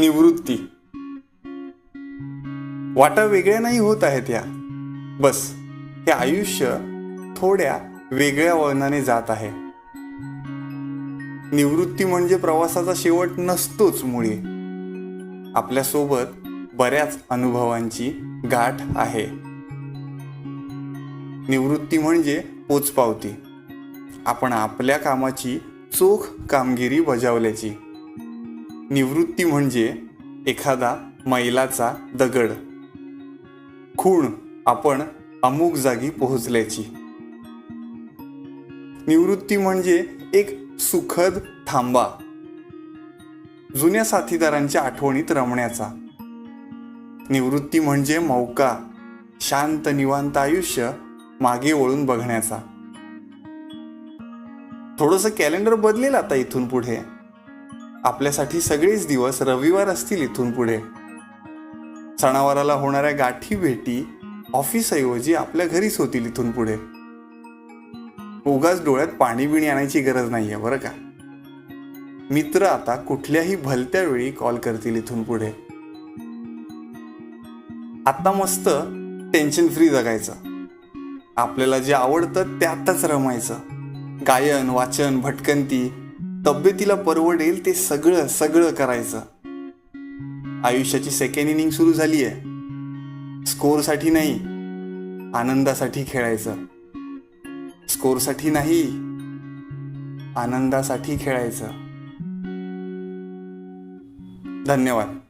निवृत्ती. वाटा वेगळ्या नाही होत आहेत या. बस हे आयुष्य थोड्या वेगळ्या वळणाने जात आहे. निवृत्ती म्हणजे प्रवासाचा शेवट नसतोच मुळे. आपल्यासोबत बऱ्याच अनुभवांची गाठ आहे. निवृत्ती म्हणजे पोचपावती. आपण आपल्या कामाची चोख कामगिरी बजावल्याची. निवृत्ती म्हणजे एखादा मैलाचा दगड. खूण आपण अमुक जागी पोहोचल्याची. निवृत्ती म्हणजे एक सुखद थांबा. जुन्या साथीदारांच्या आठवणीत रमण्याचा. निवृत्ती म्हणजे मौका शांत निवांत आयुष्य मागे वळून बघण्याचा. थोडस कॅलेंडर बदलेल आता इथून पुढे. आपल्यासाठी सगळेच दिवस रविवार असतील इथून पुढे. सणावाराला होणाऱ्या गाठी भेटी ऑफिसऐवजी आपल्या घरीच होतील इथून पुढे. उगाच डोळ्यात पाणी बिणी आणायची गरज नाहीये बरं का? मित्र आता कुठल्याही भलत्या वेळी कॉल करतील इथून पुढे. आता मस्त टेन्शन फ्री जगायचं. आपल्याला जे आवडतं त्यातच रमायचं. गायन वाचन भटकंती तब्येतीला परवडेल ते सगळं सगळं करायचं. आयुष्याची सेकंड इनिंग सुरू झाली आहे स्कोरसाठी नाही आनंदासाठी खेळायचं. स्कोरसाठी नाही आनंदासाठी खेळायचं. धन्यवाद.